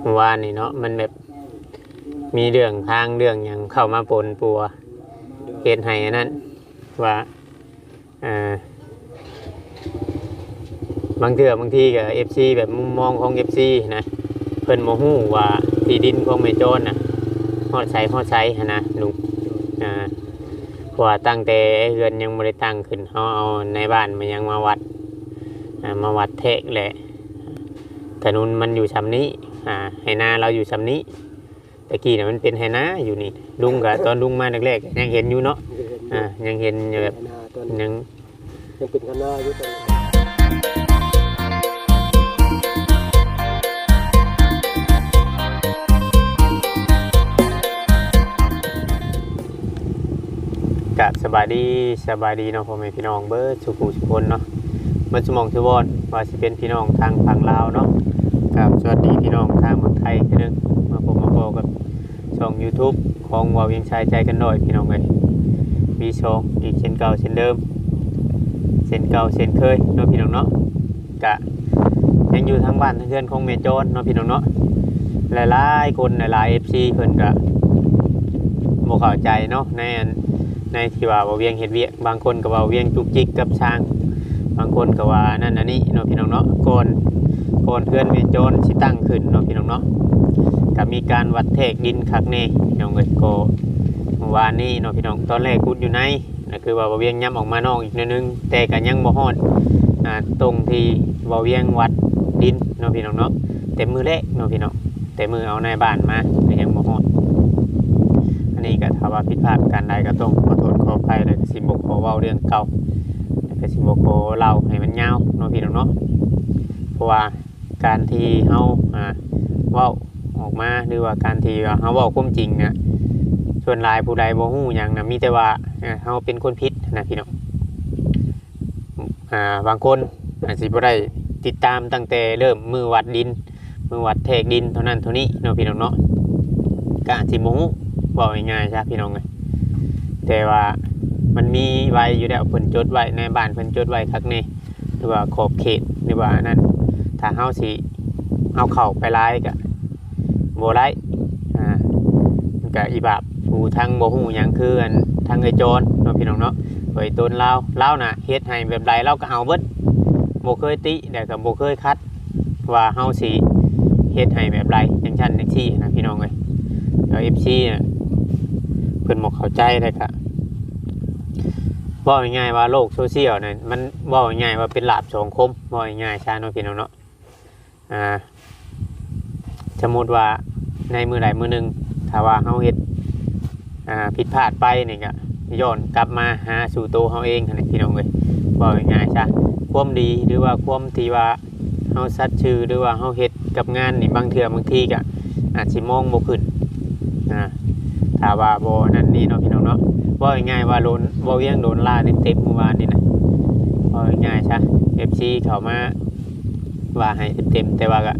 เมื่อวานนี่เนาะมันแบบมีเรื่องทางเรื่องหยังเข้ามาปนปัวเฮ็ดให้อันนั้นว่าอ่าบางเทื่อบางทีก็ FC แบบมุมมองของ FC นะเพิ่นบ่ฮู้ว่าที่ดินของแม่โจรน่ะฮอดใช้ฮอดใช้นะลุงอ่าว่าตั้งแต่เฮือนยังบ่ได้ตั้งขึ้นเฮาเอาในบ้านมันยังมาวัดมาวัดเทกแหละถนนมันอยู่ชำนี้ อ่าไหนาเราอยู่ชำนี้ตะกี้น่ะมันเป็นไหนาอยู่นี่ลุงกับตอนลุงมาแรกๆยังเห็นอยู่เนาะอ่ายังเห็นอยู่แบบนาตอนยังยังเป็นคณะอยู่ตอนกะสบายดีสบายดีเนาะพ่อแม่พี่น้องเบิร์ดสุขุสุคนเนาะเบิร์ดสมองสุวอนว่าสิเป็นพี่น้องทางฝั่งลาวเนาะ กับ สวัสดีพี่น้องทางเมืองไทยคือนึงมาพบมาพบกับช่อง YouTube ของวาวียงชายใจกันหน่อยพี่น้องเลยมีโชองอีกเช่นเก่าเช่นเดิมเช่นเก่าเช่นเคยเนาะพี่น้องเนาะกะยังอยู่ทางบ้านทางเพื่อนของเมโจนเนาะพี่น้องเนาะหลายๆคนหลายๆ FC เพิ่นกะบ่เข้าใจเนาะในอันในที่ว่าบ่เวียงเห็ดเวียบางคนก็ว่าเวียงจุกจิกกับช้าง บางคนก็ว่านั่นอันนี้เนาะพี่น้องเนาะก่อน ก่อนเพื่อนเมโจรสิตั้งขึ้นเนาะพี่น้องเนาะก็มีการวัดเทกดินคักแน่พี่น้องเอ้ยก็เมื่อวานนี้เนาะพี่น้องตอนแรกกุดอยู่ในนะคือว่าบเวียงย้ำออกมานอกอีกนิดนึง แต่ก็ยังบ่ฮอดอ่าตรงที่บ่เวียงวัดดินเนาะพี่น้องเนาะแต่มือแรกเนาะพี่น้องแต่มือเอาในบ้านมาก็ยังบ่ฮอดอันนี้ก็ถ้าว่าผิดพลาดการใดก็ต้องขอโทษขออภัยเลยสิบกขอเว้าเรื่องเก่าแล้วก็สิบกขอเล่าให้มันยาวเนาะพี่น้องเนาะเพราะว่า การที่เฮาอ่าเว้าออกมาหรือว่าการที่ว่าเฮาเว้าความจริงนี่ยส่วนหลายผู้ใดบ่ฮู้หยังนะมีแต่ว่าเฮาเป็นคนผิดนะพี่น้องอ่าบางคนอาจสิบ่ได้ติดตามตั้งแต่เริ่มมือวัดดิน มือวัดเทกดินเท่านั้นเท่านี้เนาะพี่น้องเนาะก็อาจสิบ่ฮู้บอกง่ายๆใช่พี่น้องเลยแต่ว่ามันมีไว้อยู่แล้วเพิ่นจดไว้ในบ้านเพิ่นจดไว้คักนี่หรือว่าขอบเขตหรือว่านั้น ถ้าเฮาสิเอาเข้าไปไล่ก็บ่ไล่อ่ามันก็อีบาปผู้ทางบ่ฮู้หยังคืออันทางไอ้โจรเนาะพี่น้องเนาะเผยตนลาวลาวน่ะเฮ็ดให้แบบใดเราก็เอาเบิดบ่เคยติแต่ก็บ่เคยคัด ว่าเฮาสิเฮ็ดให้แบบใดจังซั่นจังซี่นะพี่น้องเอ้ยแล้ว FC น่ะเพิ่นบอกเข้าใจเลยค่ะบอกง่ายว่าโลกโซเชียลเนี่ยมันบอกง่ายว่าเป็นหลาบสองคมบอกง่ายชาโนพี่น้องเนาะ อ่าสมมติว่าในมือใดมือหนึ่งถ้าว่าเฮาเฮ็ดอ่าผิดพลาดไปนี่ก็ย้อนกลับมาหาสู่ตัวเฮาเองนั่นแหละพี่น้องเอ้ยบอกง่ายๆซะความดีหรือว่าความที่ว่าเฮาซัดชื่อหรือว่าเฮาเฮ็ดกับงานนี่บางเทื่อบางทีก็อาจสิมองบ่ขึ้นอ่าถ้าว่าโบนั่นนี่เนาะพี่น้องเนาะว่าง่ายๆว่าโดนบ่เวียงโดนล่าเต็มๆเมื่อวานนี่นะว่าง่ายๆใช่เอฟซีเขามา ว่าให้เต็มๆแต่ว่าก็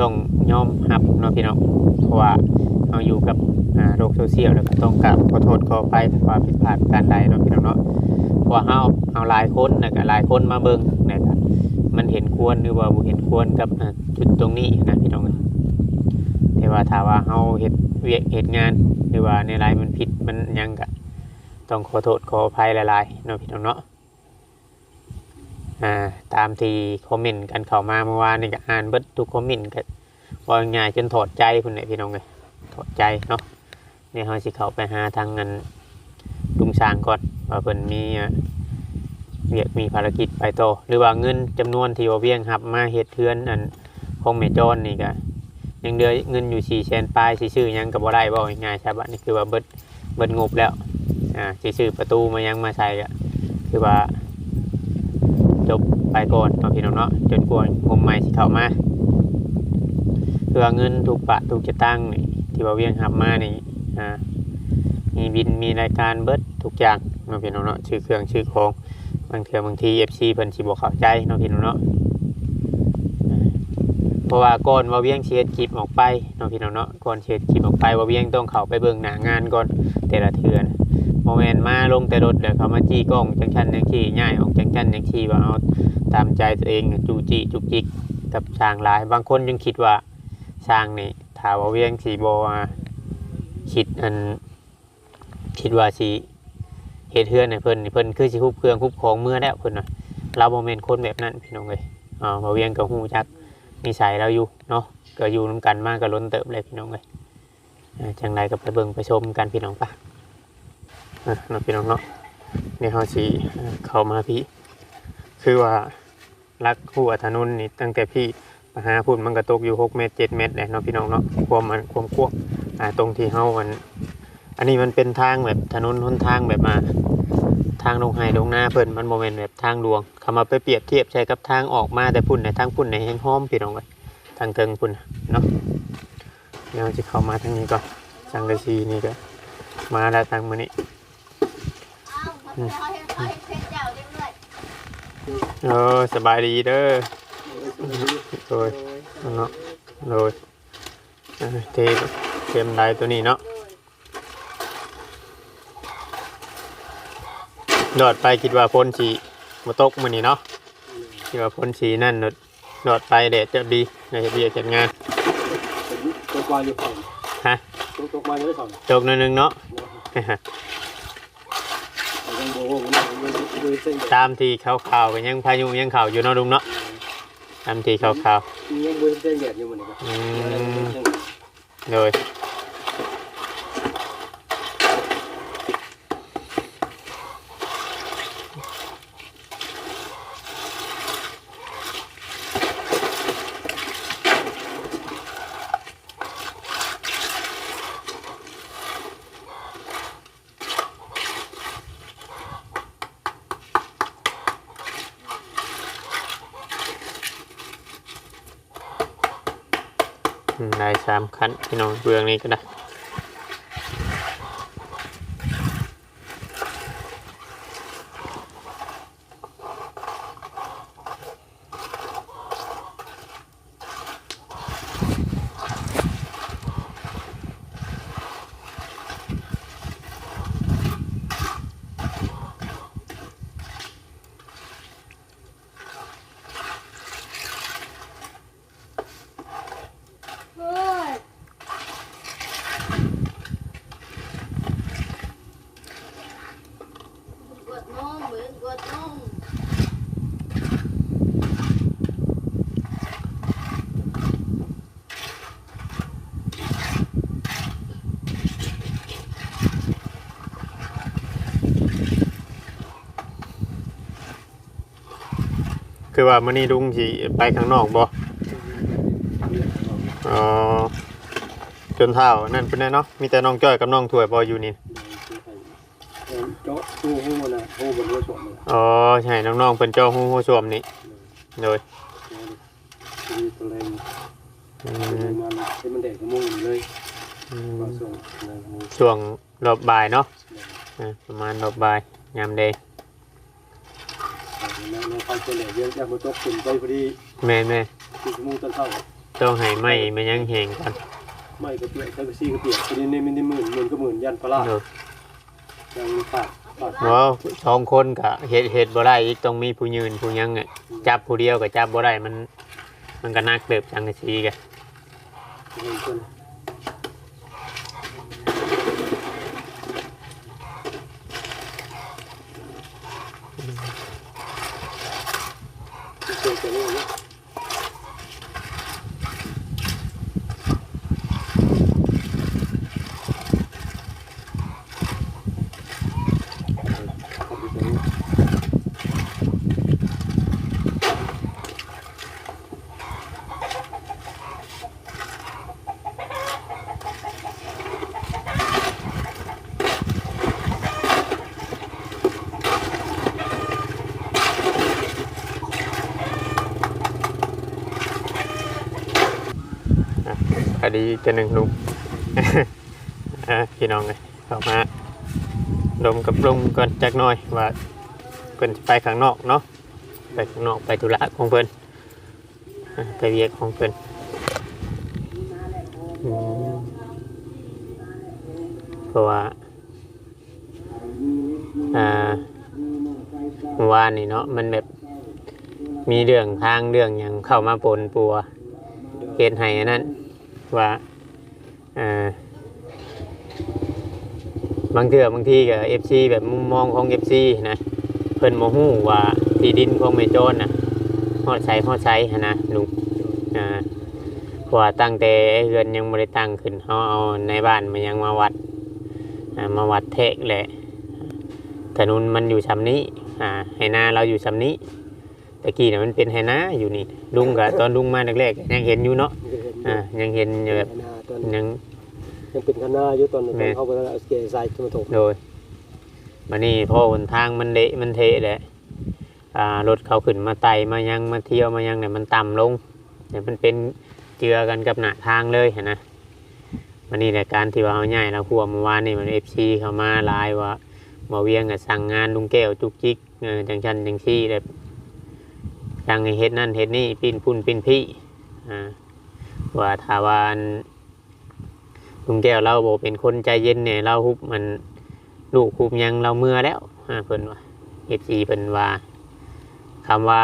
ต้องยอมรับเนาะพี่น้องเพราะว่าเราอยู่กับโลกโซเชียลแล้วก็ต้องกราบขอโทษขออภัยถ้าว่าผิดพลาดการใดเนาะพี่น้องเนาะเพราะเฮาเอาหลายคนนะก็หลายคนมาเบิ่งนะครับมันเห็นควรหรือว่าบ่เห็นควรกับจุดตรงนี้นะพี่น้องแต่ว่าถ้าว่าเฮาเฮ็ดเวียกเฮ็ดงานหรือว่าในลน์มันผิดมันยังกะต้องขอโทษขออภัยหลายๆเนาะพี่น้องเนาะ อ่าตามที่คอมเมนต์กันเข้ามาเมื่อวานนี่ก็อ่านเบิดทุกคอมเมนต์ก็ว่าง่ายจนถอดใจคุณเนี่ยพี่น้องเลยถอดใจเนาะเนี่ยเขาสิเข้าไปหาทางเงินลุงช้างก่อนว่าเพิ่นมีอ่าเวียกมีภารกิจไปโตหรือว่าเงินจำนวนที่ว่าเวียงหับมาเฮ็ดเทือนอันของเมจอนนี่ก็ยังเดือเงินอยู่สี่แสนปลายสิซื้อยังกับบ่ได้บ่ง่ายๆใช่ปะนี่คือว่าเบิดเบิดงบแล้วอ่าสิซื้อประตูมายังมาใส่ก็คือว่า จบไปก่อนเนาพี่น้องเนาะจนกว่างบใหม่สิเข้ามาเพื่อเงินถูกปะถูกจะตั้งนี่ที่ว่าเวียงหับมานี่อ่ามีบินมีรายการเบิดทุกอย่างเนาะพี่น้องเนาะชื่อเครื่องชื่อของบางเทื่อบางที FC เพิ่นสิบ่เข้าใจเนาะพี่น้องเนาะเพราะว่าก่อนว่าเวียงเชียดคลิปออกไปเนาะพี่น้องเนาะก่อนเชียดคลิปออกไปว่าเวียงต้องเข้าไปเบิ่งหน้างานก่อนแต่ละเทือน มเมนต์มาลงแต่รถเดี๋ยวเขามาจี้กล้องจังชันจังชี้ง่ายออกจังชันจังชี้ว่าเอาตามใจตัวเองจูจี้จุกจิกกับช่างหลาย บางคนยังคิดว่าสร้างนี่ถาว่าเวียงสีบอ่าคิดอันคิดว่าสีเฮ็ดเฮือนให้เพิ่นเพิ่นคือสิฮุบเครื่องฮุบของเมื่อแล้วเพิ่นน่ะเราบ่แม่นคนแบบนั้นพี่น้องเอ้ยอ่าบ่าเวียงก็ฮู้จักนิสัยเราอยู่เนาะก็อยู่นํกันมากก็ล้นเติบเลยพี่น้องเอ้ยจังไดก็ไปเบิ่งไปชมกันพี่น้องปะ นาะพี่น้องเนาะเดี๋ยเฮาสิอ่าเข้ามาพี่ คือว่ารักหัวถนนนี่ตั้งแต่พี่มหาพุ่นมันก็ตกอยู่6เมตร7เมตรเลยเนาะพี่น้องเนาะความมันความกว้างอ่าตรงที่เฮามันอันนี้มันเป็นทางแบบถนนหนทางแบบมาทางลงไห้ลงหน้าเพิ่นมันโมเมนต์แบบทางหลวงเขามาไปเปรียบเทียบใช้กับทางออกมาแต่พุ่นในทางพุ่นในแห้งห้อมพี่น้องเลยทางเทิงพุ่นเนาะเดี๋ยวจะเข้ามาทางนี้ก่อนจังกะซีนี่ก็มาแล้วทางมือนี้ เอาเขาเห็นเขาเห็นเพชรเจ้าเรื่อยเออสบายดีเด้อโดยเนาะโดยเออเทเทมไดตัวนี้เนาะโดดไปคิดว่าพ้นสีมาตกมือนี้เนาะคิดว่าพ้นสีนั่นโดดโดดไปเดดจะดีในเบียจัดงานตกมาอยู่ฝั่งฮะตกตกมาอยู่ฝั่งตกนิดนึงเนาะ ยังโบว์มันมันมันเส้นตามที่ข่าวข่าวๆก็ยังพายุยังข่าวอยู่เนาะลุงเนาะตามที่ข่าวข่าวยังบนเส้นแดดอยู่มันก็ๆอืมโดยามคันพี่น้องเบื้องนี้ก็ได้ ๆเฮ้ยกดนมเหมือนกดนม คือ ว่ามื้อนี้ลุงสิไปข้างนอกบ่อ๋อจนเท่านั่นเป็นไงเนาะมีแต่น้องจ้อยกับน้องถวยบ่อยู่นี่เจาะหูหูนะหูบนหัวสวมเลยอ๋อใช่น้องๆเพิ่นเจ้าฮู้ฮู้ชวมนี่โดยมีตัวแรงอืมันมมันเป็นมันแดดกระมุงเลยอืมามส่งในหูช่วงรอบบ่ายเนาะอ่าประมาณรอบบ่ายยามเดย์ในในความเฉลี่ยเยอะจะมาตกขึ้นไปพอดีแม่แม่ที่กระมุงต้นเท่าต้องให้ไหมมันยังแห้งก่อนไม่กระเปียกใช้กระซี่กระเปียกทีนี้นี่มันได้หมื่นหมื่นก็หมื่นยันพลาดโดยยังปาดปาดเพราะสองคนก็เฮ็ดเฮ็ดบ่ได้อีกต้องมีผู้ยืนผู้ยังอะจับผู้เดียวก็จับบ่ได้มัน มันก็นักเติบจังซี่กะเงิน คน เจอกันเลยดีจะหนึ่งลุงอะพี่น้องเลยเข้ามาลมกับลุงก่อนจักหน่อยว่าเพิ่นไปข้างนอกเนาะไปข้างนอกไปธุระของเพิ่นอะไปเวียกของเพิ่นอืมเพราะว่าอ่ามื่อวานนี่เนาะมันแบบมีเรื่องทางเรื่องอย่างเข้ามาปนปัวเฮ็ดให้อันนั้น ว่าอ่าบางเทื่อบางทีก็ FC แบบมุมมองของ FC นะเพิ่นบ่ฮู้ว่าที่ดินของแม่โจรน่ะฮอดใช้ฮอดใช้หันนะลุงอ่าพราะว่าตั้งแต่เรือนยังบ่ได้ตั้งขึ้นเฮาเอาในบ้านมายังมาวัดมาวัดเทกแหละถนนมันอยู่ซำนี้อ่าให้นาเราอยู่ซำนี้ตะกี้น่ะมันเป็นไหนาอยู่นี่ลุงก็ตอนลุงมาแรกๆก็ยังเห็นอยู่เนาะ อ่ายังเห็นอยู่แบบนาตอนยังยังเป็นคณะอยู่ตอนนั้นแม่เข้าไปแล้วเอาเกใส่ขึ้นมาถกโดยมานี่พอหนทางมันเละมันเทแหละอ่ารถเขาขึ้นมาไต่มายังมาเที่ยวมายังเนี่ยมันต่ำลงเนี่ยมันเป็นเจือกันกับหน้าทางเลยเห็นนะมันนี่แหละการที่ว่าเอาง่ายเราหัวเมื่อวานนี่มันเอฟซีเข้ามาไลายว่าหมอเวียงกับสั่งงานลุงแก้วจุกจิกเออจังชันจังซี่แบบสั่งให้เฮ็ดนั่นเฮ็ดนี่ปิ้นพุ่นปิ้นพี่อ่า ว่าถ้าว่าอันลุงแก้วเราบอกเป็นคนใจเย็นเนี่ยเราฮุบมันลูกฮุบหยังเราเมื่อแล้วอ่าเพิ่นว่าเอฟซีเพิ่นว่าคำว่า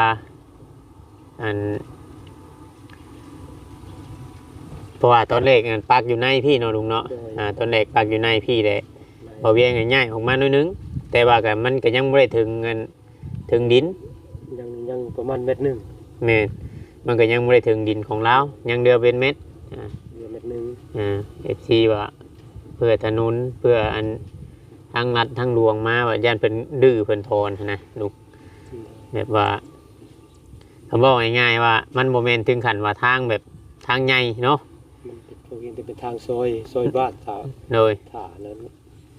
อันเพราะว่าตอนแรกอันปักอยู่ในพี่เนาะลุงเนาะอ่าตอนแรกปักอยู่ในพี่เลยพอเวียงง่ายๆออกมาหน่อยนึง แต่ว่าก็มันก็ยังไม่ได้ถึงเงินถึงดินยังยังประมาณเม็ดหนึ่งแม่น มันก็ยังไม่ได้ถึงดินของเรายังเดือเป็นเม็ดเดือนเม็ดหนึ่งอ่าเอฟซีว่าเพื่อถนนเพื่ออันทั้งรัดทั้งหลวงมาว่าย่านเป็นดื้อเป็นโทนนะลูกแบบว่าคำบอกง่ายๆว่า มันโมเมนถึงขันว่าทางแบบทางใหญ่เนาะมันเป็นพวกนี้เป็นทางซอยซอยบ้านถาโดยถานั้น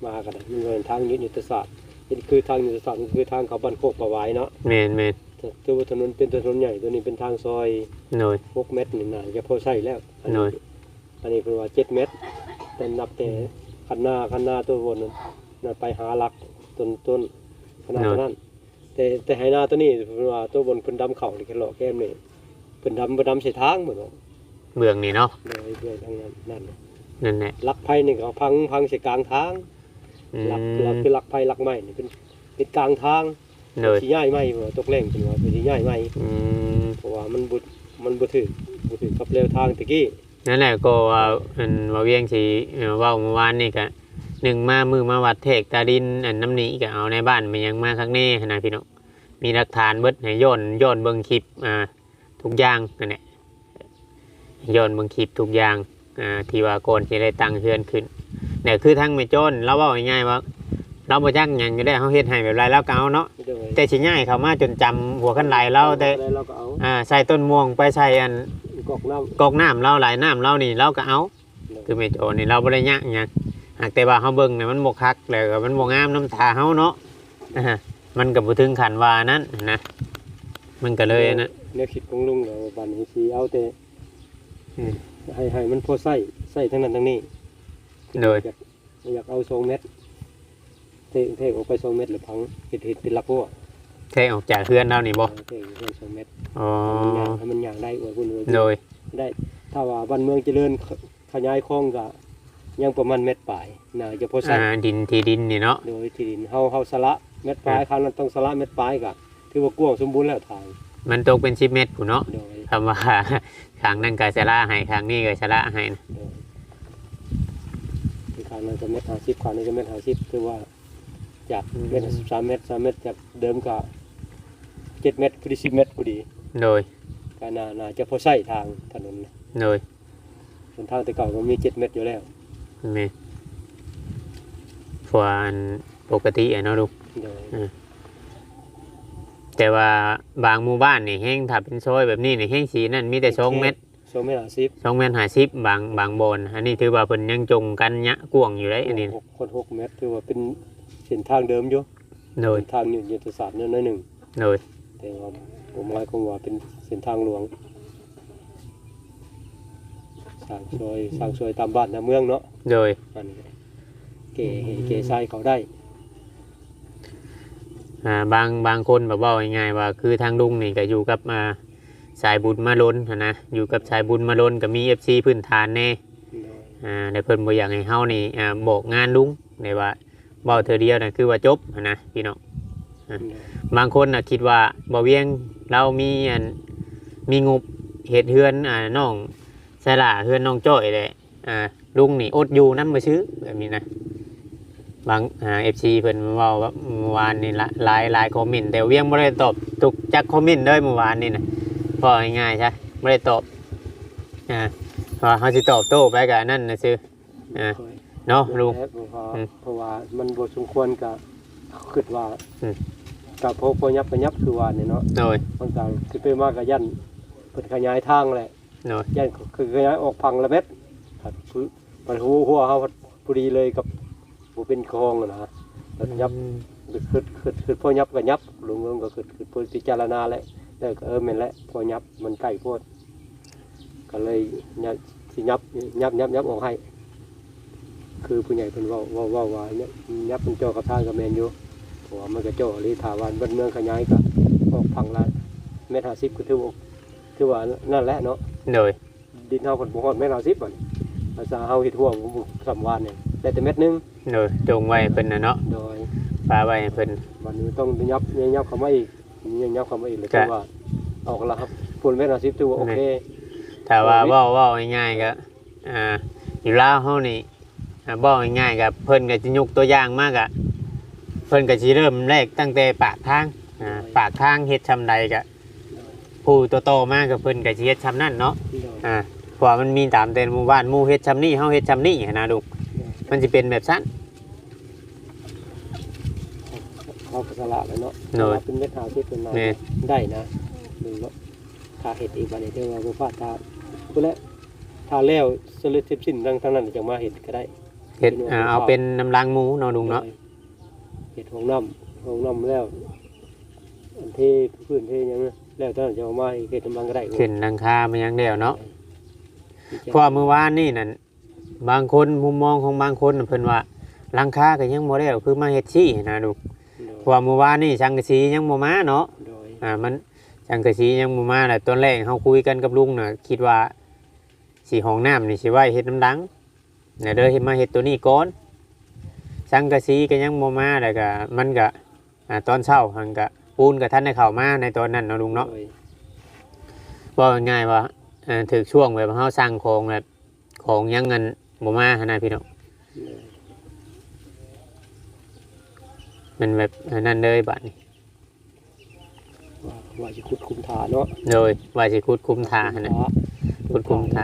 มากันนะมันเป็นทางยุทธศาสตร์นี่คือทางยุทธศาสตร์มันคือทางเขาบันโคกประวายเนาะเมนเมนตัวถนนเป็นถนนใหญ่ตัวนี้เป็นทางซอยโดยหกเมตรนี่นาจะพอใช่แล้วอันหน่นี้อยอันนี้เป็นว่าเจ็ดเมตรแต่นับแต่คันหน้าคันหน้าตัวบนนั้นน่ะไปหาหลักต้นต้นคันหน้าตัวนั้น แต่แต่ไหหน้าตัวนี้เป็นว่าตัวบนเพิ่นดำเข่าหรือแค่หล่อแก้มนี่เพิ่นดำบ่ดำใส่ทางเหมือนว่าเบื้องนี่เนาะเลยเพื่อนทางนั้นนั่นน่ะนั่นแหละลักไผ่นี่ก็พังพังใส่กลางทางอืลักมลักคือลักไผ่ลักไม้นี่เป็นเป็นกลางทาง โดย สิย้ายไม้ว่าตกแรงเป็นว่าเป็นสิย้ายไม้อืมเพราะว่ามันบ่มันบ่ถือบ่ถือกับแนวทางตะกี้นั่นแหละก็ว่าอันว่าเวียงสีเอ่อเว่าเมื่อวานนี่ก็หนึ่งมามือมาวัดเทกตาดินอันน้ำหนี้ก็เอาในบ้านมันยังมาข้างแน่ขนาดพี่น้องมีหลักฐานเบิดให้ย้อนย้อนเบิ่งคลิปอ่าทุกอย่างนั่นแหละย้อนเบิ่งคลิปทุกอย่างอ่าที่ว่าก่อนที่ได้ตั้งเฮือนขึ้นเนี่ยคือทั้งไม่โจนเราเว่าง่ายๆว่า เราบ่จักหยังอยู่ได้เฮาเฮ็ดให้แบบไรแล้วก็เอาเนาะโดยแต่สิง่ายเข้ามาจนจำหัวคันไหลเราแต่แล้วเราก็เอาอ่าใส่ต้นม่วงไปใส่อันกอกน้ำกอกน้ำเราไหลน้ำเรานี่เราก็เอาคือไม่โจรนี่เราบ่ได้ยากหยังหากแต่ว่าเฮาเบิ่งเนี่ยมันบ่คักแล้วก็มันบ่งามน้ำตาเฮาเนาะอ่าฮะมันก็บ่ถึงขั้นว่านั้นนะมันก็เลยนะ แนวคิดของลุงเราบัดนี้สิเอาแต่อืม ให้ให้มันพอใส่ใส่ทั้งนั้นทั้งนี้โดย อยากอยากเอา2เม ตรเทเทออกไป2เมตรหรือพังเฮ็ดเฮ็ดเป็นลักหัวเทออกจากเฮือนเรานี่บ่เทออกไป2เมตรอ๋อให้มันย่างได้อวยคุณอวยโดยได้ถ้าว่าบ้านเมืองเจริญขขยายคลองก็ยังประมาณเม็ดปลายน่าจะพอใส่อ่าดินที่ดินนี่เนาะโดยที่ดินเฮาเฮาสละเม็ดปลายคราวนั้นต้องสละเม็ดปลายก็ถือว่ากว้างสมบูรณ์แล้วทางมันตกเป็น10เมตรพุ่นเนาะโดยคำว่าข้างนั้นก็ชะละให้ข้างนี้ก็ชะละให้นะที่คราวนั้นก็เม็ด50คราวนี้ก็เม็ด50คือว่า จากเม็ด13เม็ด3เม็ดจากเดิมก็7เม็ดพอดี10เม็ดพอดีโดยก็น่าน่าจะพอใช้ทางถนนนะโดยส่วนทางแต่เก่าก็มี7เม็ดอยู่แล้วแม่เพราะว่าอันปกติอะเนาะลูกโดยแต่ว่าบางหมู่บ้านนี่แห้งถ้าเป็นซอยแบบนี้นี่แห้งสีนั่นมีแต่สองเม็ดสองเม็ด50สองเม็ดห้าสิบบางบางบอนอันนี้ถือว่าเพิ่นยังจงกันยะกวางอยู่เลยอันนี้หกคนหกเม็ดถือว่าเป็น เส้นทางเดิมอยู่โดยเส้นทางอยู่ยุทธศาสตร์นิดหน่อยหนึ่งโดยแต่ว่าผมหมายความว่าเป็นเส้นทางหลวงสร้างซอยสร้างซอยตามบ้านตามเมืองเนาะโดยอันนี้เก๋เก๋ทรายเขาได้อ่าบางบางคนแบบว่าง่ายๆว่าคือทางลุงนี่ก็อยู่กับอ่าสายบุญมาล้นหั้นนะอยู่กับสายบุญมาล้นก็มี FC พื้นฐานแน่โดยอ่าแต่เพิ่นบ่อยากให้เฮานี่อ่าบอกงานลุงได้ว่า เว้าเธอเดียวน่ะคือว่าจบหั้นนะพี่น้องโดยบางคนน่ะคิดว่าบ่เวียงเรามีอันมีงบเฮ็ดเฮือนอ่าน้องใช่ล่ะเพื่อนน้องจ้อยเลยอ่าลุงนี่อดอยู่น้ำมาซื้อแบบนี้นะบางอ่าเอฟซีเพิ่นเว่าว่าเมื่อวานนี่ละหลายหลายคอมเมนต์แต่เวียงไม่ได้ตอบทุกจักคอมเมนต์เลยเมื่อวานนี่นะพอง่ายๆใช่ไม่ได้ตอบอ่าเพราะเขาจะตอบโต้ไปกับอันนั่นนะซื้ออ่า เนาะลุงเพราะว่าอืมเพราะว่ามันบ่สมควรกับคิดว่าอืม กับพอพอยับไปยับคือว่าเนี่ยเนาะโดย มันก็คือไปมากกับยันเพิ่นขยายทางแหละโดย ยันคือขยายออกพังละเม็ดครับคือมันหัวหัวเฮาพอดีเลยกับบ่เป็นคลองอะนะแล้วยับ คือคือคือพอยับก็ยับลุงลุงก็คือคือพอพิจารณาแหละแล้วก็เออแม่นแหละพอยับมันใกล้โพดก็เลยยับสิยับยับยับยับออกให้ คือผู้ใหญ่เพิ่นเว้าเว้าเว้าว่าเนี่ยยับมันจ่อกับทางกับแมนอยู่เพราะว่ามันก็จ่อเลยถาวรบ้านเมืองขยายก็ออกพังละเมตรห้าสิบก็ถือว่าถือว่านั่นแหละเนาะโดยดินเฮาเพิ่นบ่ฮอดเมตรห้าสิบบัดนี้ภาษาเฮาเฮ็ดหัวบ่สำวานเนี่ยได้แต่เม็ดหนึงโดยจงไว้ให้เพิ่นนะเนาะโดยปาไว้ให้เพิ่นบัดนี้ต้องยับยับเข้ามาอีกยับเข้ามาอีกเลยก็คือว่าออกแล้วครับฝุ่นเมตรห้าสิบถือว่าโอเคถ้าว่าเว้าเว้าง่ายๆก็อ่าอยู่ลาวเฮานี่ อ่าเว้าง่ายๆก็เพิ่นก็สิยกตัวอย่างมากอะเพิ่นก็สิเริ่มแรกตั้งแต่ปากทางอ่าปากทางเฮ็ดชำใดก็ผู้โตๆมากก็เพิ่นก็สิเฮ็ดชำนั่นเนาะโดยอ่าเพราะว่ามันมีตามแต่หมู่บ้านหมู่เฮ็ดชำนี่เฮาเฮ็ดชำนี่หั้นนะลูกมันสิเป็นแบบนั้น เขาก็สละแล้วเนาะโดยสละเป็นเม็ดห้าสิบเป็นมาแม่ได้นะดูเนาะถ้าเห็ดอีกบัดนี้เดี๋ยวว่าบ่พลาดถ้าพุ่นแหละถ้าแล้วสรุปเสร็จสิ้นทั้งทั้งนั้นจังมาเห็ดก็ได้ เฮ็ดอ่าเอาเป็นน้ำล้างหมูเนาะลุงเนาะเห็ดของน้ำของน้ำแล้วอันที่พื้นที่หยังนะแล้วตอนนั้นจะเอามาเห็ดกำลังก็ได้ขึ้นหลังคามันยังเดียวเนาะเพราะว่าเมื่อวานนี่นั่นบางคนมุมมองของบางคนน่ะเพิ่นว่าหลังคาก็ยังบ่ได้คือมาเฮ็ดซี่นะลูกเพราะว่าเมื่อวานนี่สังกะสียังบ่มาเนาะโดยอ่ามันสังกะสียังบ่มาแหละตอนแรกเฮาคุยกันกับลุงน่ะคิดว่าสีห้องน้ำนี่สิไว้เฮ็ดน้ำดัง น่ะเด้อเฮ็ดมาเฮ็ดตัวนี้ก่อนสังกะสีก็ยังบ่มาแล้วก็มันก็อ่าตอนเช้าหันก็ปูนก็ทันได้เข้ามาในตอนนั้นเนาะลุงเนาะโดยว่าง่ายๆว่าเอ่อถึกช่วงแบบเฮาสร้างของแบบของยังเงินบ่มาหนนะพี่น้องโดยมันแบบอันนั้นเลยบัดนี้ว่าว่าจะขุดคุมฐานเนาะโดยว่าสิคุดคุมทาหั่นนะ คุดคุมทา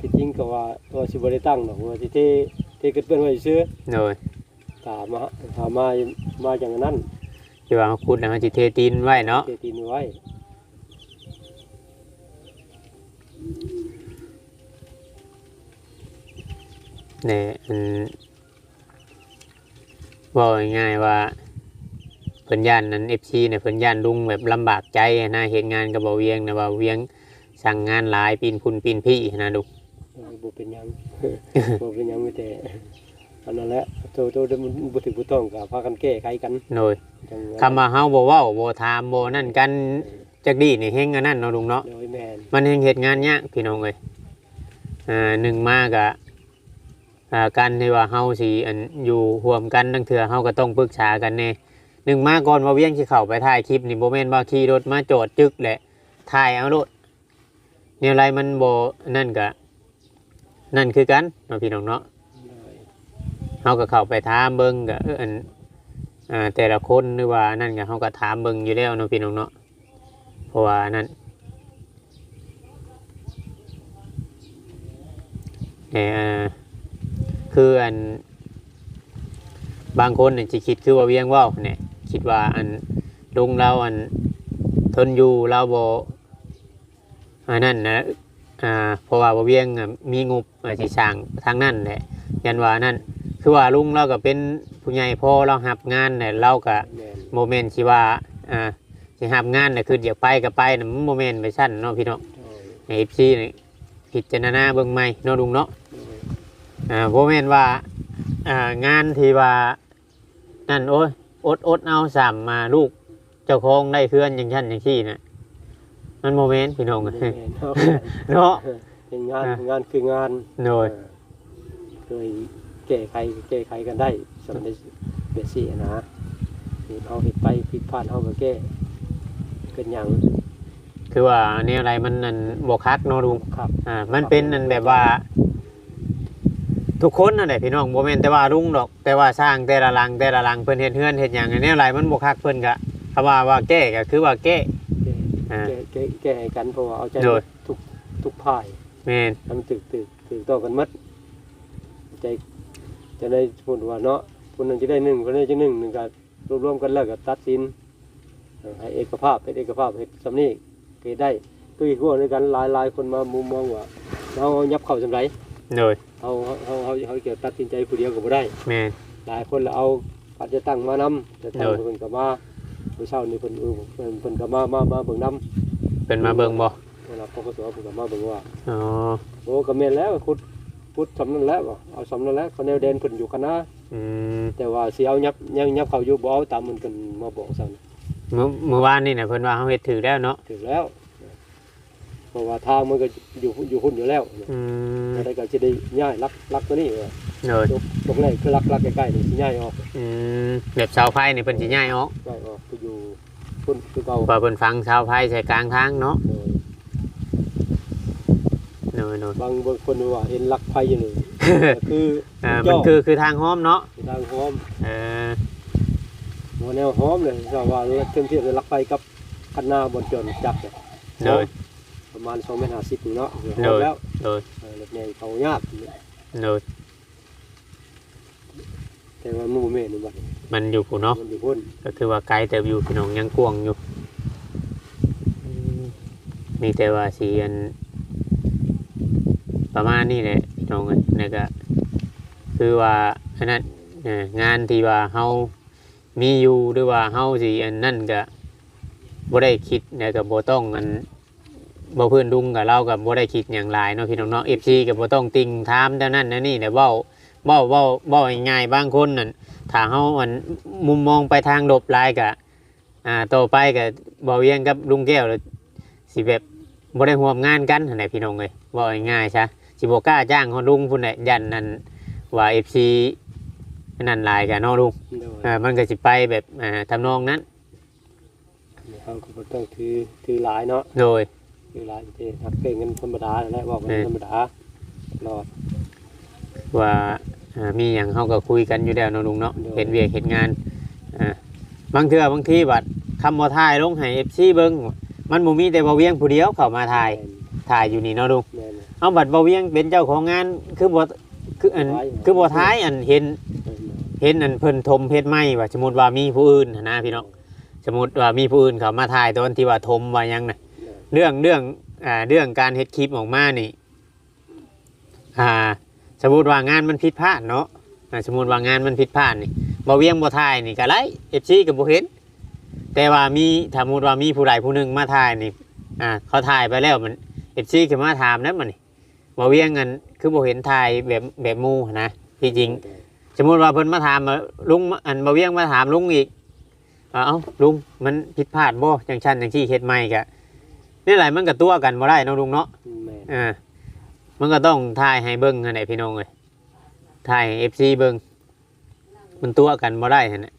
ที่จริงก็ว่าว่าสิบ่ได้ตั้งดอกว่าสิเทเทเกิดเป็นไว้ซื่อโดยถามมาถามมามาอย่างนั้นที่ว่าเฮาคุดแล้วเฮาสิเทตีนไว้เนาะเทตีนไว้เนี่ยอันว่าง่ายๆว่าเพิ่นย่านนั้น FC เนี่ยเพิ่นย่านลุงแบบลำบากใจนะเฮ็ดงานกับบ่เวียงนะว่าเวียง สั่งงานหลายปีนพุ่นปีนพี่นะลูกเออบ่เป็นหยังบ่เป็นหยังมีแต่อันนั้นแหละโตโตเดี๋ยวมันบ่ถึงบ่ต้องก็พากันแก้ไขกันโดยจังคำว่าเฮาบ่เว้าบ่ถามบ่นั่นกันจักดีนี่เฮงอันนั้นเนาะลุงเนาะโดยแม่นมันเฮงเฮ็ดงานยากพี่น้องเอ้ยอ่าหนึ่งมากอะอ่าการที่ว่าเฮาสิอันอยู่ร่วมกันทั้งเทื่อเฮาก็ต้องปรึกษากันแน่หนึ่งมาก่อนว่าเวียงสิเข้าไปถ่ายคลิปนี่บ่แม่นว่าขี่รถมาจอดจึกแหละถ่ายเอาโลด เนี่ยไรมันโบนั่นก็นั่นคือกันเนาะพี่น้องเนาะเฮาก็เข้าไปถามเบิ่งก็เอออันอ่าแต่ละคนหรือว่านั่นก็เฮาก็ถามเบิ่งอยู่แล้วเนาะพี่น้องเนาะเพราะว่านั่นแต่อ่าคืออัน บางคนเนี่ยจะคิดคือว่าเวียงว่าวเนี่ยคิดว่าอันลุงเราอันทนอยู่เราโบ อันนั้นนะอ่าเพราะว่าบ่เวียงอะมีงบอาสิสร้างทางนั้นแหละยันว่านั่นคือว่าลุงเราก็เป็นผู้ใหญ่พอเราหับงานเนี่ยเราก็แม่นโมเมนต์ที่ว่าอ่าสิหับงานเนี่ยคืออยากไปก็ไปนะมันโมเมนต์ไปสั้นเนาะพี่เนาะ โดยในเอฟซีนี่พิจารณาเบิ่งใหม่เนาะลุงเนาะโดยอ่าโมเมนต์ว่าอ่างานที่ว่านั่นโอ้ยอดอดเอาสามมาลูก เจ้าของได้เพื่อนอย่างชั้นอย่างที่น่ะ มันโมเมนต์พี่น้องแม่นเนาะเนาะเป็นงานอะงานคืองานโดยเออเคยแก้ไขแก้ไขกันได้สำเร็จเบ็ดซี่นะนี่เอาเห็ดไปผิดพลาดเอาก็แก้เป็นอย่างคือว่าแนวอะไรมันนั่นบ่คักเนาะลุงครับอ่ามันเป็นนั่นแบบว่า ทุกคนนั่นแหละพี่น้องบ่แม่นแต่ว่าลุงดอก แต่ว่าสร้างแต่ละหลังแต่ละหลังเพิ่นเฮ็ดเฮือนเฮ็ดหยังอันแนวไรมันบ่คักเพิ่นก็คำว่าว่าแก้ก็คือว่าแก้ อ่า แก้แก้แก้ให้กันเพราะว่าเอาใจโดย ทุกทุกฝ่ายแม่นทำตึกตึกตึกต่อกันหมัดใจจะได้พูดว่าเนาะคนหนึงจะได้หนึ่งคนหนึงจะหนึ่งหนึ่งก็รวบรวมกันแล้วก็ตัดสินเออให้เอกภาพเป็นเอกภาพให้สำนีเกิดได้ตัวอีกพวกในกันหลายหลายคนมามุมมองว่าเรายับเข่าจำไรโดยเขาเขาเขาเขาเกี่ยวตัดสินใจผู้เดียวก็บ่ได้ แม่น หลายคนแล้วเอาอาจจะตั้งมานำจะตั้งโดยเพิ่นก็มา ผู้เช่านี่เพิ่นเออเพิ่นเพิ่นก็มามามาเบิ่งนำเพิ่นมาเบิ่งบ่เวลาปกติเพิ่นก็มาเบิ่งว่าอ๋อโอ้ก็แม่นแล้วพุทธพุทธสำนั้นแล้วบ่เอาสำนั้นแล้วเขาแนวเด่นเพิ่นอยู่คณะอืมแต่ว่าสิเอายับยังยับเขาอยู่บ่เอาตามมันกันมาบอกซั่นเมื่อเมื่อวานนี่น่ะเพิ่นว่าเฮาเฮ็ดถูกแล้วเนาะถึงแล้ว เพราะว่าทางมันก็อยู่อยู่หุ่นอยู่แล้วอืมอะไรก็สิได้ย้ายลักลักตัวนี้เออโดยตกตกแรกคือลักลักใกล้ๆนี่สิย้ายออกอืมแบบเสาไฟนี่เพิ่นสิย้ายออกย้ายออกไปอยู่พุ่นคือเก่าว่าเพิ่นฟังเสาไฟใส่กลางทางเนาะเออโดยโดยบางบางคนว่าเห็นลักไฟอยู่นี่คืออ่ามันคือคือทางห้อมเนาะทางหอมเออหัวแนวหอมเลยถ้าว่าเครื่องเทียบเลยลักไฟกับคันหน้าบนจนจับเนี่ยโดย ประมาณ2เมตร50นี่เนาะคือหโดอมยแล้วโดยเออเล็กใหญ่เขายากโดยแต่ว่ามันบ่แม่นนี่บัดมันอยู่ผู้เนาะมันอยู่พุ่นก็คือว่าไกลแต่อยู่พี่น้องยังกวางอยู่อืมมีแต่ว่าสีอันประมาณนี้แหละพี่น้องเอ้ยนี่ก็คือว่าอันนั้นเอ่องานที่ว่าเฮามีอยู่หรือว่าเฮาสิอันนั่นก็บ่ได้คิดเนี่ยก็บ่ต้องอัน บ่เพื่อนดุงกับเราก็บ่ได้คิดหยังหลายเนาะพี่น้องเนาะ FC ก็บ่ต้องติงถามเท่านั้นนะนี่แต่เว้าเว้าเว้าเว้าง่ายๆบางคนนั่นถ้าเฮาอันมุมมองไปทางลบหลายก็อ่าต่อไปก็บ่เวียงกับลุงแก้วแล้วสิแบบบ่ได้ร่วมงานกันหั่นแหละพี่น้องเอ้ยเว้าง่ายๆซะสิบ่กล้าจ้างคนลุงพุ่นแหละยันนั่นว่า FC อันนั่นหลายก็เนาะลุงโดยอ่ามันก็สิไปแบบอ่าทำนองนั้นเขาก็บ่ต้องถือถือหลายเนาะโดย ถือหลายเด้หักเก่งกันธรรมดาแหละบอกกันเออธรรมดาตลอดว่าอ่ามีอย่างเขาก็คุยกันอยู่แล้วเนาะลุงเนาะเดี๋ยวเห็นเวียกเห็นงานอ่าบางเทื่อบางทีบัดคำบ่ถ่ายลงให้เอฟซีเบิ้งมันบ่มีแต่บ่เวียงผู้เดียวเข้ามาถ่ายถ่ายอยู่นี่เนาะลุงแม่นเอาบัดบ่เวียงเป็นเจ้าของงานคือบ่คืออันถ่ายคือบ่ถ่ายอันเห็นแม่นเห็นอันเพิ่นทมเพชรไหมว่าสมมุติว่ามีผู้อื่นหั้นนะพี่น้องสมมุติว่ามีผู้อื่นเข้ามาถ่ายตอนที่ว่าทมว่าหยังน่ะ เรื่องเรื่องอ่าเรื่องการเฮ็ดคลิปออกมานี่อ่าสมมติว่างานมันผิดพลาดเนาะอ่าสมมติว่างานมันผิดพลาดนี่บ่เวียงบ่ทายนี่ก็ไรเอฟซีก็บ่เห็นแต่ว่ามีสมมติว่ามีผู้ใดผู้หนึ่งมาถ่ายนี่อ่าเขาถ่ายไปแล้วมันเอฟซีก็มาถามนะมันนี่บ่เวียงกันคือบ่เห็นถ่ายแบบแบบมูนะที่จริง สมมุติว่าเพิ่นมาถามว่าลุงอันบ่เวียงมาถามลุงอีกอ่าเอ้าลุงมันผิดพลาดบ่จังซั่นจังซี่เฮ็ดใหม่ก็ นี่แหละมันก็ตัวกันบ่ได้เนาะลุงเนาะแม่นอ่ามันก็ต้องถ่ายให้เบิ้งให้ไหนพี่น้องเลยถ่ายเอฟซีเบิ้งมันตัวกันบ่ได้หั่นน่ะ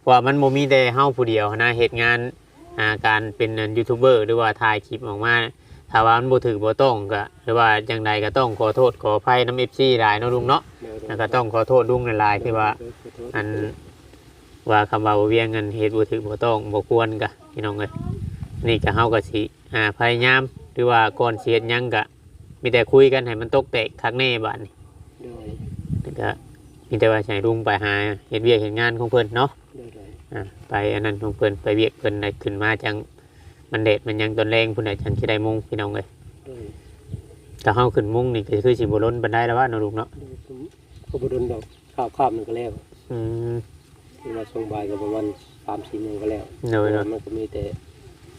เพราะว่ามันโมมีแต่เฮาผู้เดียวนะเหตุงานอ่าการเป็นยูทูบเบอร์หรือว่าถ่ายคลิปออกมาถ้าว่ามันบ่ถือบ่ต้องก็หรือว่าจังใดก็ต้องขอโทษขออภัยน้ำเอฟซีหลายเนาะลุงเนาะแม่นแล้วก็ต้องขอโทษลุงหลายๆที่ว่า อันว่าคำว่าบ่เวียงเงินเหตุบ่ถือบ่ต้องบ่ควรกะพี่น้องเอ้ย นี่ก็เฮาก็สิอ่าพยายามหรือว่าก่อนสิเฮ็ดหยังก็มีแต่คุยกันให้มันตกแตกคักแน่บัดนี้โดยแล้วก็มีแต่ว่าสิให้ลุงไปหาเฮ็ดเวียกเฮ็ดงานของเพิ่นเนาะโดยโดยอ่าไปอันนั้นของเพิ่นไปเวียกเพิ่นได้ขึ้นมาจังมันเด็ดมันยังตอนแรงพุ่นน่ะจังสิได้มุงพี่น้องเอ้ยโดยถ้าเฮาขึ้นมุงนี่ก็คือสิบ่ล้นปานใดแล้วว่าเนาะลุงเนาะโดยผมก็บ่โดนดอกข้าวข้ามนึงก็แล้วอืมที่มาช่วงบ่ายก็ประมาณ3-4โมงก็แล้วเนาะเนาะมันก็มีแต่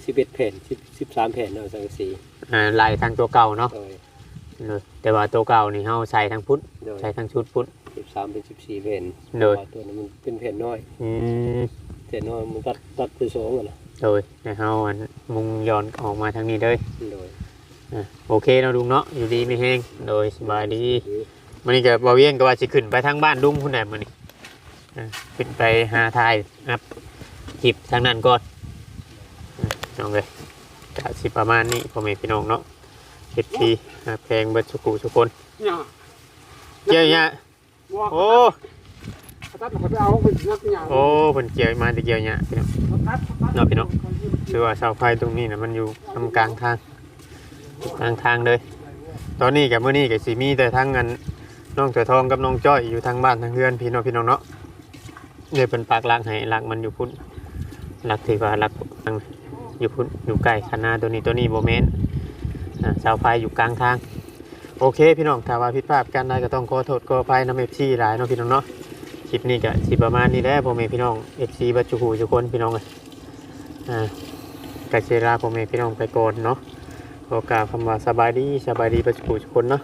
11แผ่น10 13แผ่นเนาะสังกะสีอ่าลายทางตัวเก่าเนาะโดยเนาะแต่ว่าตัวเก่านี่เฮาใส่ทั้งพุทธโดยใส่ทั้งชุดพุทธ13เป็น14แผ่นโดย เพราะว่าตัวนั้นมันเป็นแผ่นน้อยอืมแผ่นน้อยมันตัดตัดไปสองอะนะโดยในเฮาอันมุงย้อนออกมาทางนี้เลยโดยอะโอเคเนาะลุงเนาะอยู่ดีไม่แห้งโดยสบายดี มันนี่ก็บ่เวียงก็ว่าสิขึ้นไปทางบ้านลุงพุ่นน่ะมื้อนี้อะขึ้นไปหาทายครับคลิปทางนั้นก่อน อะน้องเอ้ยก็สิประมาณนี้พ่อแม่พี่น้องเนาะเฮ็ดทีแพงเบิดสุกุทุกคนเนี่ยเกี่ยวเนี่ยว่าโอ้เขาตัดเขาไปเอาไปนักเนี่ยโอ้เพิ่นเกี่ยวมาแต่เกี่ยวเนี่ยพี่น้องเขาตัดเขาตัดเนาะพี่น้องคือว่าเสาไฟตรงนี้นะมันอยู่ทำกลางทางกลางทางเลย ตอนนี้กับเมื่อนี้กับสีมีแต่ทั้งอันน้องเสือทองกับน้องจ้อยอยู่ทางบ้านทางเรือนพี่น้องพี่น้องเนาะเดี๋ยวเป็นปากหลักให้หลักมันอยู่พุ่นหลักที่ว่าหลักทาง อยู่พุ่นอยู่ใกล้คณะตัวนี้ตัวนี้โบเมนอ่าเสาไฟอยู่กลางทาง โอเค พี่น้องถ้าว่าผิดพลาดกันได้ก็ต้องขอโทษขออภัยน้ำเอฟซีหลายเนาะพี่น้องเนาะคลิปนี้ก็สิประมาณนี้แหละพ่อแม่พี่น้องเอฟซีบัจจุคูทุกคนพี่น้องเลยอ่ากเชราพ่อแม่พี่น้องไปก่อนเนาะขอกาวคำว่าสบายดีสบายดีประจุทุกคนเนาะ